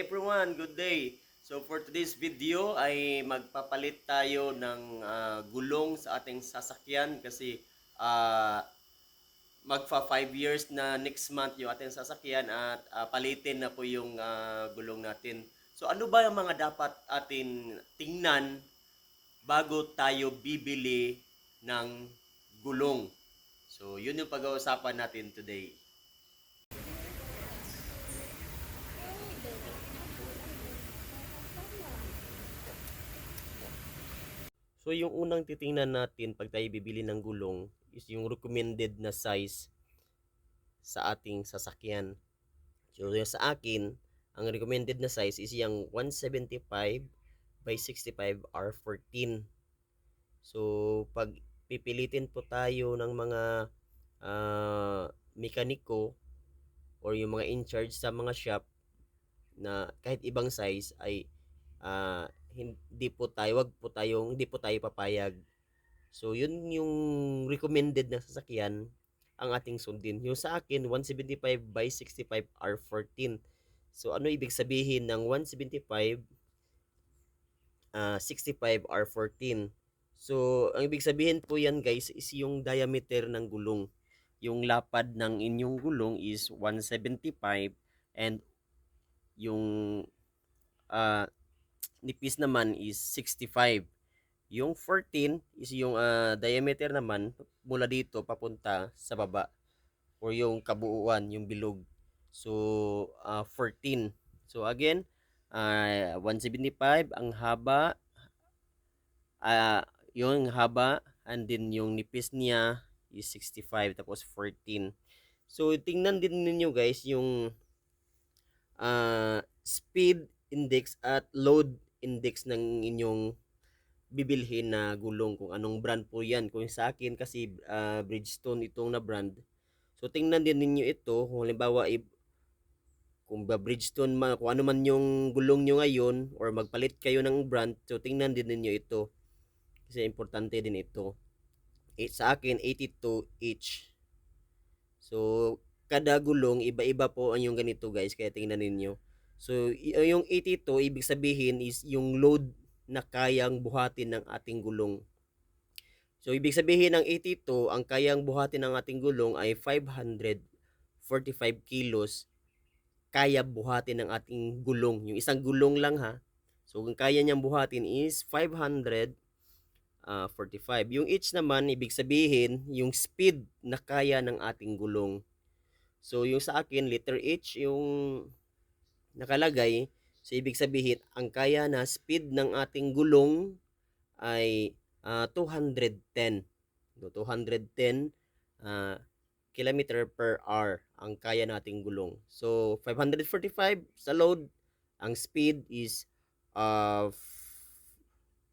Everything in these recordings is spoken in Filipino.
everyone, good day. So for today's video ay magpapalit tayo ng ah, gulong sa ating sasakyan kasi ah, magfa 5 years na next month yung ating sasakyan at ah, palitin na po yung ah, gulong natin. So ano ba yung mga dapat atin tingnan bago tayo bibili ng gulong? So yun yung pag-uusapan natin today. So yung unang titingnan natin pag tayo bibili ng gulong is yung recommended na size sa ating sasakyan. So sa akin, ang recommended na size is yung 175 by 65 R14. So pag pipilitin po tayo ng mga ah, mekaniko or yung mga in charge sa mga shop na kahit ibang size ay ah, hindi po tayo, wag po tayong, hindi po tayo papayag. So, yun yung recommended na sasakyan ang ating sundin. Yung sa akin, 175 by 65 R14. So, ano ibig sabihin ng 175 ah 65 R14? So, ang ibig sabihin po yan guys is yung diameter ng gulong. Yung lapad ng inyong gulong is 175 and yung ah nipis naman is 65. Yung 14 is yung ah, diameter naman mula dito papunta sa baba or yung kabuuan, yung bilog. So, ah, 14. So, again, ah, 175 ang haba, ah, yung haba, and then yung nipis niya is 65, tapos 14. So, tingnan din ninyo guys yung ah, speed index at load index ng inyong bibilhin na gulong kung anong brand po yan. Kung sa akin kasi ah, Bridgestone itong na brand. So tingnan din ninyo ito kung halimbawa kung ba Bridgestone man, kung ano man yung gulong nyo ngayon or magpalit kayo ng brand, so tingnan din ninyo ito. Kasi importante din ito. Eh, sa akin 82 each. So kada gulong iba-iba po ang yung ganito guys kaya tingnan ninyo. So, uh, yung 82, ibig sabihin is yung load na kayang buhatin ng ating gulong. So, ibig sabihin ng 82, ang kayang buhatin ng ating gulong ay 545 kilos kaya buhatin ng ating gulong. Yung isang gulong lang ha. So, ang kaya niyang buhatin is 545. Yung each naman, ibig sabihin, yung speed na kaya ng ating gulong. So, yung sa akin, liter H, yung nakalagay. So, ibig sabihin, ang kaya na speed ng ating gulong ay ah, 210. No, 210 ah, kilometer per hour ang kaya nating gulong. So, 545 sa load. Ang speed is of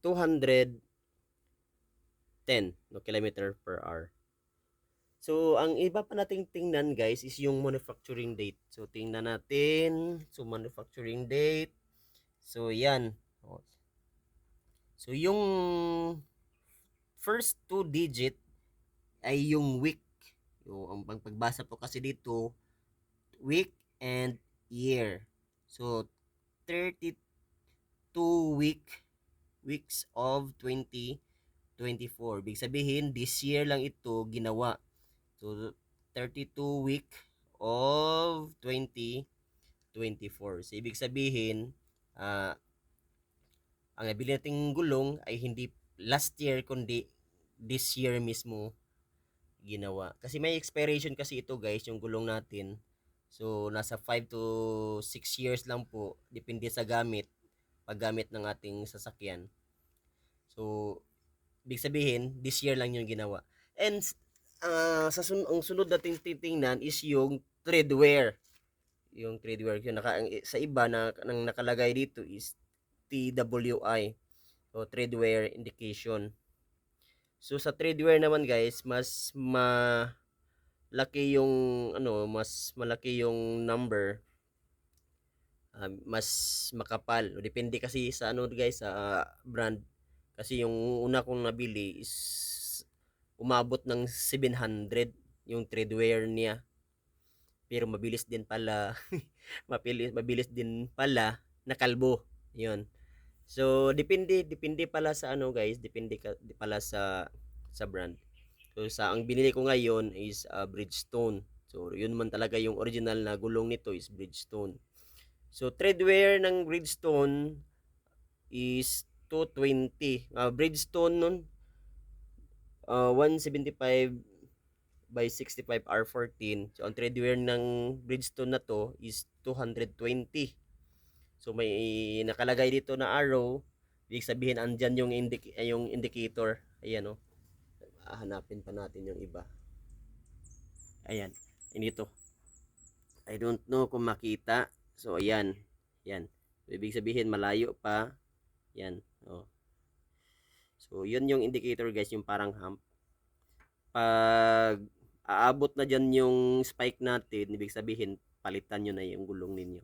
210 no, kilometer per hour. So, ang iba pa nating tingnan guys is yung manufacturing date. So, tingnan natin. So, manufacturing date. So, yan. So, yung first two digit ay yung week. Yung, ang pagbasa po kasi dito, week and year. So, 32 week weeks of 2024. Ibig sabihin, this year lang ito ginawa. So, 32 week of 2024. So, ibig sabihin, ah ang nabili nating gulong ay hindi last year, kundi this year mismo ginawa. Kasi may expiration kasi ito guys, yung gulong natin. So, nasa 5 to 6 years lang po, depende sa gamit, paggamit ng ating sasakyan. So, ibig sabihin, this year lang yung ginawa. And ah sa sun- ang sunod nating titingnan is yung treadwear. Yung treadwear yung naka sa iba na nang nakalagay dito is TWI o treadwear indication. So sa treadwear naman guys, mas malaki yung ano, mas malaki yung number. Ah, mas makapal. Depende kasi sa ano guys, sa brand. Kasi yung una kong nabili is umabot ng 700 yung treadwear niya. pero mabilis din pala mabilis mabilis din pala nakalbo. 'Yun. So depende depende pala sa ano guys, depende ka, pala sa sa brand. So sa ang binili ko ngayon is uh, Bridgestone. So yun man talaga yung original na gulong nito is Bridgestone. So treadwear ng Bridgestone is 220. Uh, Bridgestone nun uh, 175 by 65 R14. So ang treadwear ng Bridgestone na to is 220. So may nakalagay dito na arrow. Ibig sabihin andyan yung indic yung indicator. Ayan oh. Hanapin pa natin yung iba. Ayan. Ito. I don't know kung makita. So ayan. Yan. So, ibig sabihin malayo pa. Yan. Oh. So yun yung indicator guys, yung parang hump. Pag aabot na dyan yung spike natin, ibig sabihin palitan nyo na yung gulong ninyo.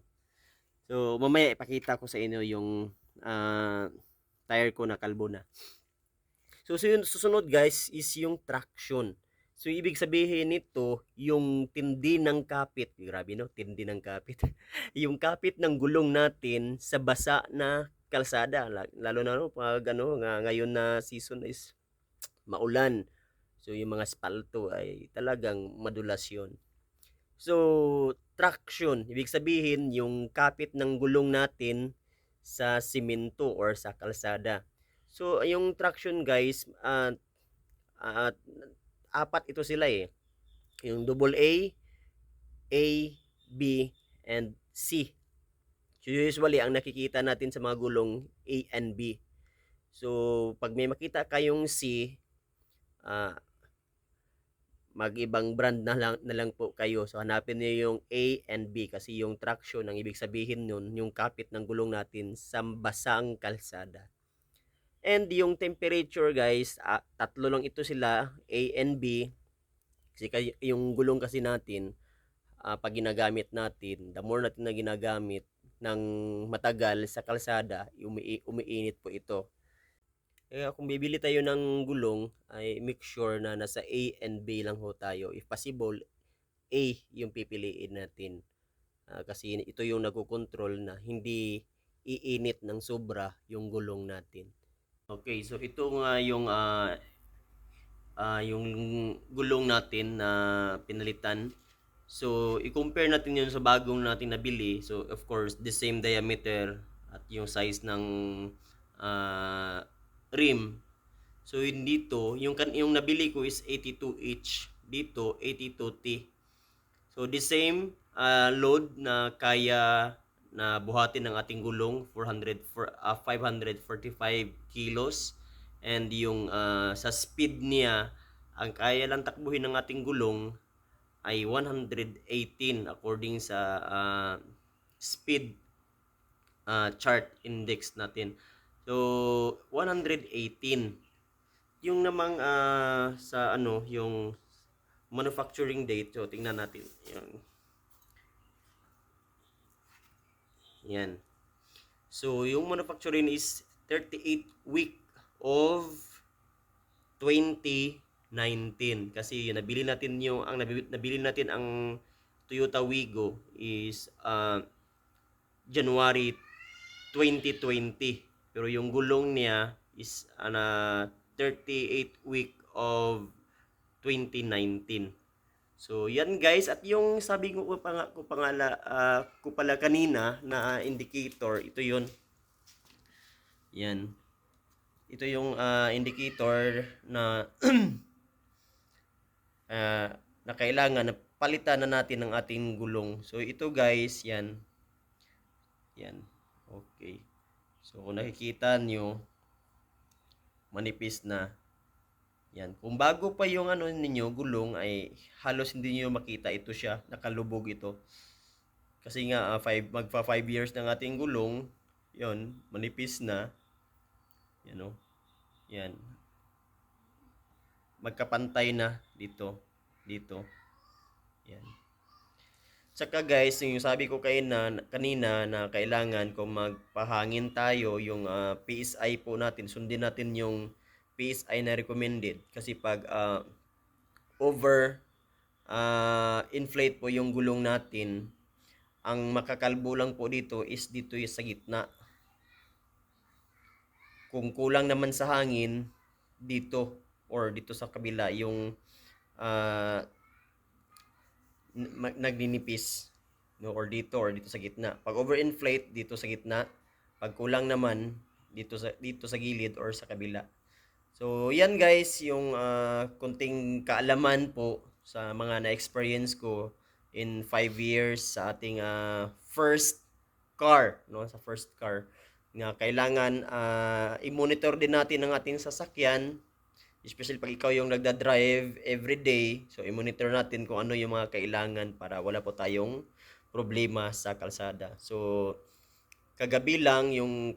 So mamaya ipakita ko sa inyo yung ah, tire ko na kalbo na. So, susunod guys is yung traction. So ibig sabihin nito yung tindi ng kapit. Grabe no, tindi ng kapit. yung kapit ng gulong natin sa basa na kalsada La- lalo na no, pag ano nga ngayon na season is maulan. So yung mga spalto ay talagang madulas yun. So traction, ibig sabihin yung kapit ng gulong natin sa simento or sa kalsada. So yung traction guys, at at apat ito sila eh. Yung double A, A, B, and C. So usually ang nakikita natin sa mga gulong A and B. So pag may makita kayong C, ah mag-ibang brand na lang, na lang po kayo. So hanapin niyo yung A and B kasi yung traction ang ibig sabihin nun, yung kapit ng gulong natin sa basang kalsada. And yung temperature guys, ah, tatlo lang ito sila, A and B. Kasi yung gulong kasi natin, ah, pag ginagamit natin, the more natin na ginagamit ng matagal sa kalsada, umi umiinit po ito. Kaya kung bibili tayo ng gulong, ay make sure na nasa A and B lang ho tayo. If possible, A yung pipiliin natin. Ah, kasi ito yung nagkocontrol na hindi iinit ng sobra yung gulong natin. Okay, so ito nga yung ah ah, yung gulong natin na pinalitan. So, i-compare natin yun sa bagong natin nabili. So, of course, the same diameter at yung size ng ah, rim. So, yun dito, yung, yung nabili ko is 82 each. Dito, 82T. So, the same ah, load na kaya na buhatin ng ating gulong 400 for, ah, 545 kilos and yung ah, sa speed niya ang kaya lang takbuhin ng ating gulong ay 118 according sa ah, speed ah, chart index natin. So 118 yung namang ah, sa ano yung manufacturing date so tingnan natin. Yung yan. So yung manufacturing is 38 week of 2019 kasi yung nabili natin yung ang nabili, natin ang Toyota Wigo is ah, January 2020 pero yung gulong niya is ana 38 week of 2019 So yan guys. At yung sabi ko pa nga ko pangala ah, ko pala kanina na indicator ito yon yan. Ito yung ah, indicator na ah, na kailangan na palitan na natin ng ating gulong. So ito guys, yan. Yan. Okay. So kung nakikita nyo, manipis na. Yan. Kung bago pa yung ano ninyo, gulong, ay halos hindi niyo makita ito siya. Nakalubog ito. Kasi nga, ah, five, magpa 5 years ng ating gulong, yon manipis na. Yan o. Yan. Magkapantay na dito. Dito. Yan. Tsaka guys, yung sabi ko kayo na kanina na kailangan kung magpahangin tayo, yung ah, PSI po natin, sundin natin yung PSI na recommended. Kasi pag ah, over ah, inflate po yung gulong natin, ang makakalbo lang po dito is dito yung sa gitna. Kung kulang naman sa hangin, dito or dito sa kabila yung ma- nagninipis no or dito or dito sa gitna. Pag overinflate dito sa gitna, pag kulang naman dito sa dito sa gilid or sa kabila. So, yan guys, yung ah, kunting kaalaman po sa mga na-experience ko in 5 years sa ating ah, first car, no, sa first car nga kailangan ah, i-monitor din natin ang ating sasakyan especially pag ikaw yung nagda-drive every day so i-monitor natin kung ano yung mga kailangan para wala po tayong problema sa kalsada so kagabi lang yung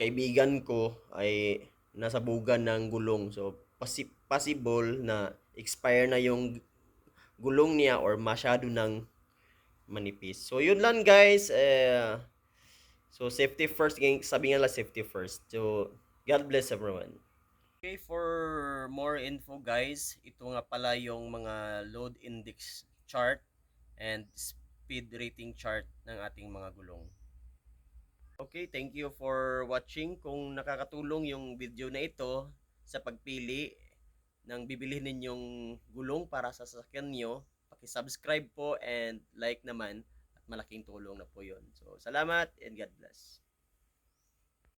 kaibigan ko ay nasa bugan ng gulong so possible na expire na yung gulong niya or masyado ng manipis so yun lang guys eh, So, safety first. Sabi nga lang, safety first. So, God bless everyone. Okay, for more info guys, ito nga pala yung mga load index chart and speed rating chart ng ating mga gulong. Okay, thank you for watching. Kung nakakatulong yung video na ito sa pagpili ng bibili ninyong gulong para sa sasakyan nyo, paki-subscribe po and like naman at malaking tulong na po yon. So, salamat and God bless.